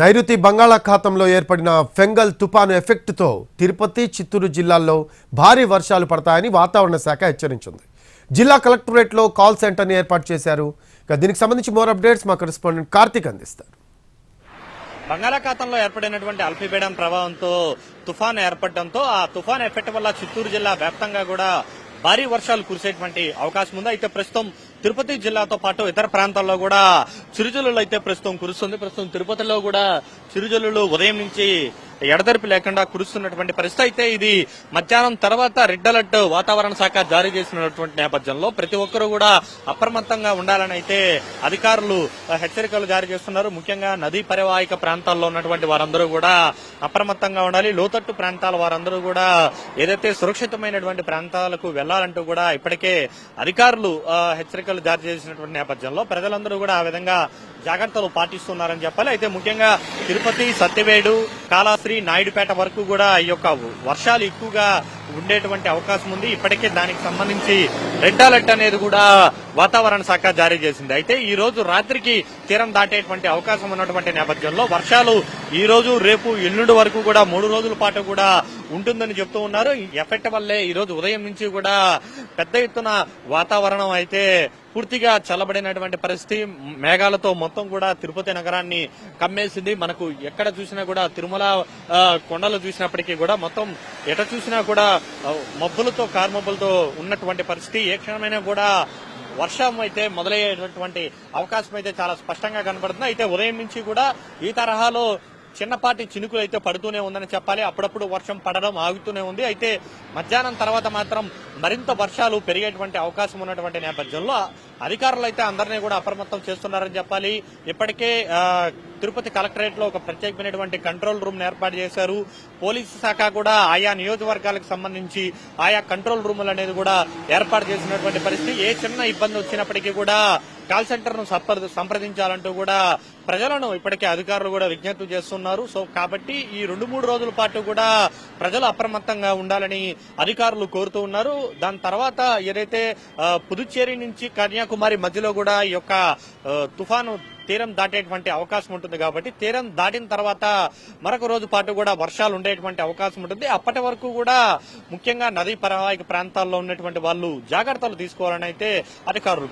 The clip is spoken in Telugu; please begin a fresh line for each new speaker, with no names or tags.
నైరుతి బంగాళాఖాతంలో ఏర్పడిన ఫెంగల్ తుపాను ఎఫెక్ట్తో తిరుపతి చిత్తూరు జిల్లాల్లో భారీ వర్షాలు పడతాయని వాతావరణ శాఖ హెచ్చరించింది. జిల్లా కలెక్టరేట్లో కాల్ సెంటర్ని ఏర్పాటు చేశారు. దీనికి సంబంధించి మోర్ అప్డేట్స్ మా కరెస్పాండెంట్ కార్తీక్ అందిస్తారు.
బంగాళాఖాతంలో ఏర్పడినటువంటి అల్పపీడనం ప్రభావంతో తుఫాన్ ఏర్పడడంతో ఆ తుఫాన్ ఎఫెక్ట్ వల్ల చిత్తూరు జిల్లా వ్యాప్తంగా కూడా భారీ వర్షాలు కురిసేటువంటి అవకాశం ఉంది. అయితే ప్రస్తుతం తిరుపతి జిల్లాతో పాటు ఇతర ప్రాంతాల్లో కూడా చిరుజల్లులు అయితే ప్రస్తుతం కురుస్తుంది. ప్రస్తుతం తిరుపతిలో కూడా చిరుజల్లులు ఉదయం నుంచి ఎడతెరిపి లేకుండా కురుస్తున్నటువంటి పరిస్థితి. అయితే ఇది మధ్యాహ్నం తర్వాత రెడ్ అలర్ట్ వాతావరణ శాఖ జారీ చేసినటువంటి నేపథ్యంలో ప్రతి ఒక్కరూ కూడా అప్రమత్తంగా ఉండాలని అయితే అధికారులు హెచ్చరికలు జారీ చేస్తున్నారు. ముఖ్యంగా నదీ పరివాహిక ప్రాంతాల్లో ఉన్నటువంటి వారందరూ కూడా అప్రమత్తంగా ఉండాలి. లోతట్టు ప్రాంతాల వారందరూ కూడా ఏదైతే సురక్షితమైనటువంటి ప్రాంతాలకు వెళ్ళాలంటూ కూడా ఇప్పటికే అధికారులు హెచ్చరికలు జారీ చేసినటువంటి నేపథ్యంలో ప్రజలందరూ కూడా ఆ విధంగా జాగ్రత్తలు పాటిస్తున్నారని చెప్పాలి. అయితే ముఖ్యంగా తిరుపతి సత్యవేడు కాళాశ్రీ నాయుడుపేట వరకు కూడా ఈ యొక్క వర్షాలు ఎక్కువగా ఉండేటువంటి అవకాశం ఉంది. ఇప్పటికే దానికి సంబంధించి రెడ్ అలర్ట్ అనేది కూడా వాతావరణ శాఖ జారీ చేసింది. అయితే ఈ రోజు రాత్రికి తీరం దాటేటువంటి అవకాశం ఉన్నటువంటి నేపథ్యంలో వర్షాలు ఈ రోజు రేపు ఎల్లుండి వరకు కూడా మూడు రోజుల పాటు కూడా ఉంటుందని చెప్తూ ఉన్నారు. ఎఫెక్ట్ వల్లే ఈ రోజు ఉదయం నుంచి కూడా పెద్ద ఎత్తున వాతావరణం అయితే పూర్తిగా చల్లబడినటువంటి పరిస్థితి. మేఘాలతో మొత్తం కూడా తిరుపతి నగరాన్ని కమ్మేసింది. మనకు ఎక్కడ చూసినా కూడా తిరుమల కొండలు చూసినప్పటికీ కూడా మొత్తం ఎట చూసినా కూడా మబ్బులతో కార్మబ్బులతో ఉన్నటువంటి పరిస్థితి. ఏ క్షణమైనా కూడా వర్షం అయితే మొదలయ్యేటటువంటి అవకాశం అయితే చాలా స్పష్టంగా కనబడుతుంది. అయితే ఉదయం నుంచి కూడా ఈ తరహాలో చిన్నపాటి చినుకులు అయితే పడుతూనే ఉందని చెప్పాలి. అప్పుడప్పుడు వర్షం పడడం ఆగుతూనే ఉంది. అయితే మధ్యాహ్నం తర్వాత మాత్రం మరింత వర్షాలు పెరిగేటువంటి అవకాశం ఉన్నటువంటి నేపథ్యంలో అధికారులు అయితే అందరినీ కూడా అప్రమత్తం చేస్తున్నారని చెప్పాలి. ఇప్పటికే తిరుపతి కలెక్టరేట్లో ఒక ప్రత్యేకమైనటువంటి కంట్రోల్ రూమ్ ఏర్పాటు చేశారు. పోలీసు శాఖ కూడా ఆయా నియోజకవర్గాలకు సంబంధించి ఆయా కంట్రోల్ రూములు అనేది కూడా ఏర్పాటు చేసినటువంటి పరిస్థితి. ఏ చిన్న ఇబ్బంది వచ్చినప్పటికీ కూడా కాల్ సెంటర్ను సంప్రదించాలంటూ కూడా ప్రజలను ఇప్పటికే అధికారులు కూడా విజ్ఞప్తి చేస్తున్నారు. సో కాబట్టి ఈ రెండు మూడు రోజుల పాటు కూడా ప్రజలు అప్రమత్తంగా ఉండాలని అధికారులు కోరుతూ ఉన్నారు. దాని తర్వాత ఏదైతే పుదుచ్చేరి నుంచి కన్యాకుమారి మధ్యలో కూడా ఈ యొక్క తుఫాను తీరం దాటేటువంటి అవకాశం ఉంటుంది కాబట్టి తీరం దాటిన తర్వాత మరొక రోజు పాటు కూడా వర్షాలు ఉండేటువంటి అవకాశం ఉంటుంది. అప్పటి వరకు కూడా ముఖ్యంగా నదీ పరివాహిక ప్రాంతాల్లో ఉన్నటువంటి వాళ్ళు జాగ్రత్తలు తీసుకోవాలని అయితే అధికారులు